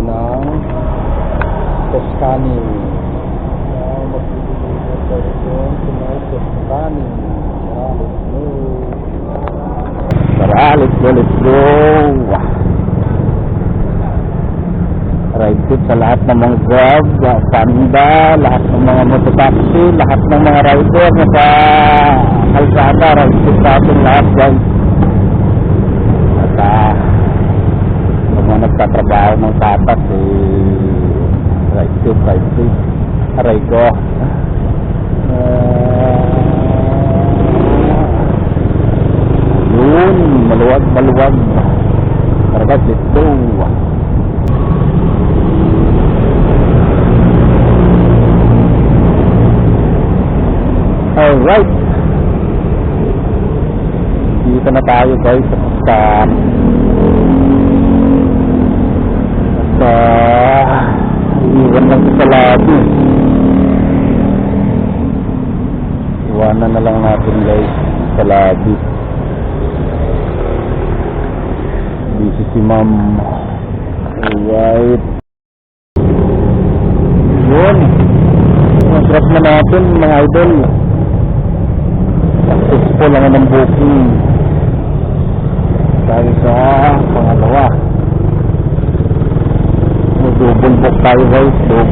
ng Toscani. Uh, Magbibigay tayo sa may Toscani. Tara, let's go. Tara, let's go, let's go. Ride tip sa lahat ng mga grab, panda, lahat ng mga mototaxi, lahat ng mga rider na sa kalsada, ride tip sa atin lahat guys. At ah, yung mga nagtatrabaho ng tatas, eh, ride tip, ride tip. Aray ko. Ah, yun, maluwag, maluwag. Tara guys, let's go. Alright. Dito na tayo guys sa iwan lang sa labi. Iwanan na lang natin guys sa labi. Busy si ma'am. Alright. Yun. Ang drop na natin mga idol successful ang ng booking tayo sa pangalawa may double book tayo guys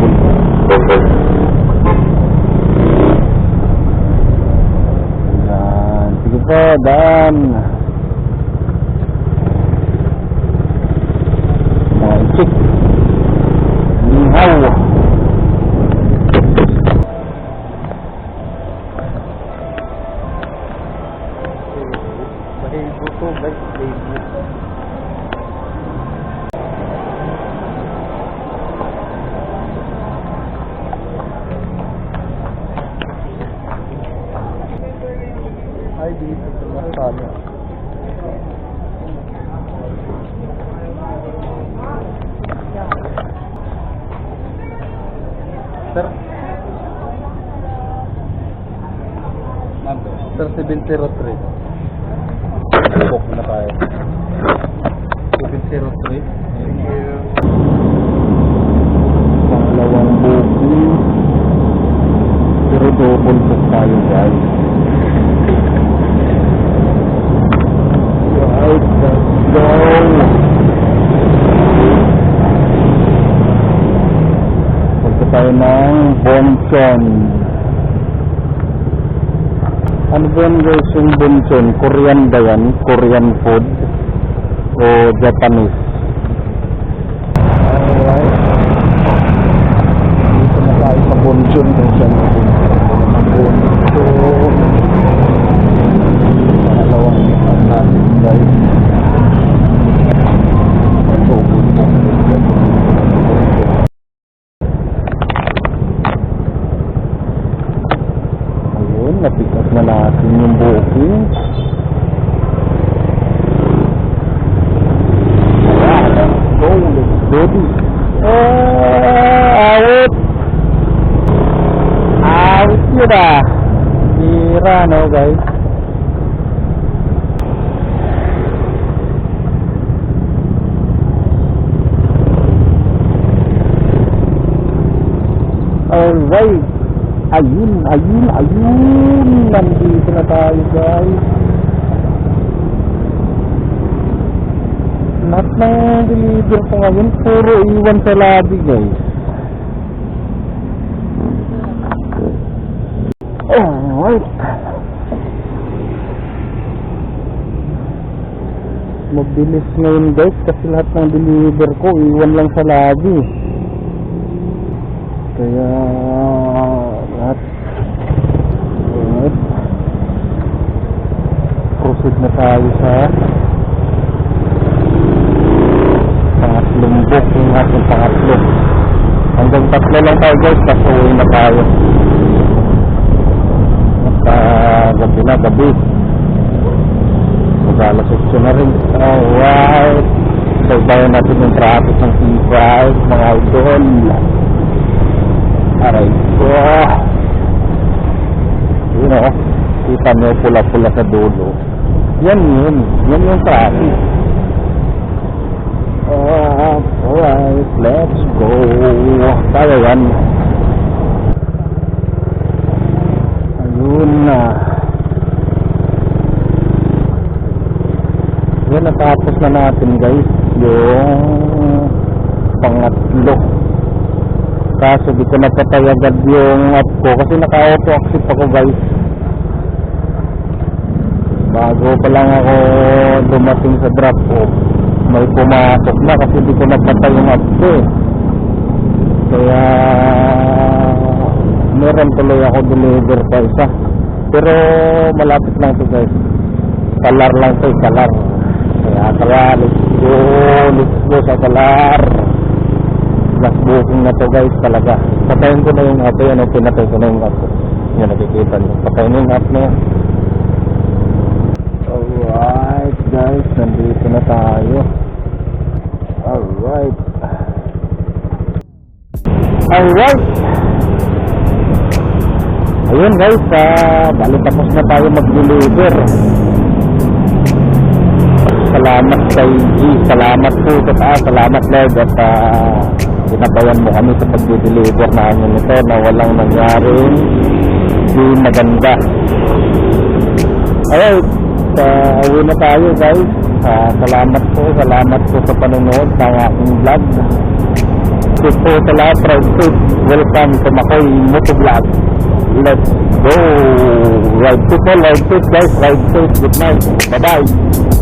double book yan sige po dan mga chick nihaw Bahibo to, guys. Bahibo. Ay, dito sa Masaya. Sir? Sir, 703. Book na tayo. 703. Thank you. Pangalawang booking. Pero double book tayo guys. ผมจะไปน้องบนจนอันบนเลยซึ่งบนจนเกาหลีเดียนเกาหลีโอญี่ปุ่น this. Ah, awit! Awit yun ah. Hira, no guys? Alright. Ayun, ayun, ayun. Nandito na tayo, guys. Lahat ng deliver ko ngayon, puro iwan sa lobby, guys. Alright. Mabilis ngayon, guys, kasi lahat ng deliver ko, iwan lang sa lobby. Kaya lahat alright proceed na tayo sa pangatlong book yung ating pangatlo hanggang tatlo lang tayo guys tapos uwi na tayo at uh, gabi na gabi mag-alas 8 na rin alright Sabayan natin yung traffic ng T5 mga idol Aray ko. Yun o. Kita nyo pula-pula sa dulo. Yan yun. Yan yung traffic. Uh, alright. Let's tayo yan. Ayun na. Yan, natapos na natin guys yung pangatlo. Kaso di ko napatay agad yung app ko kasi naka-auto accept ako guys. Bago pa lang ako dumating sa drop off, may pumasok na kasi di ko napatay yung ko eh. Kaya meron tuloy ako deliver pa isa. Pero malapit lang to guys. Kalar lang to, kalar. Kaya kaya let's go, let's sa kalar. Last booking na to guys talaga. Patayin ko na yung app, yan ang pinatay ko na yung app. Yan nakikita niyo. Patayin na yung app na yan. Alright guys, nandito na tayo. Alright. Alright. Ayun guys, ah, bali tapos na tayo mag-deliver. Salamat kay G, salamat po sa salamat Lord at uh, mo kami sa pag-deliver namin ito na walang nangyaring di maganda. Alright, uh, uwi na tayo guys. Ah, salamat po, salamat po sa panonood ng aking vlog. Ito po sa lahat, safe. Welcome to Makoy Motovlog. Let's go! Ride po, ride safe guys, ride safe. Good night. Bye-bye.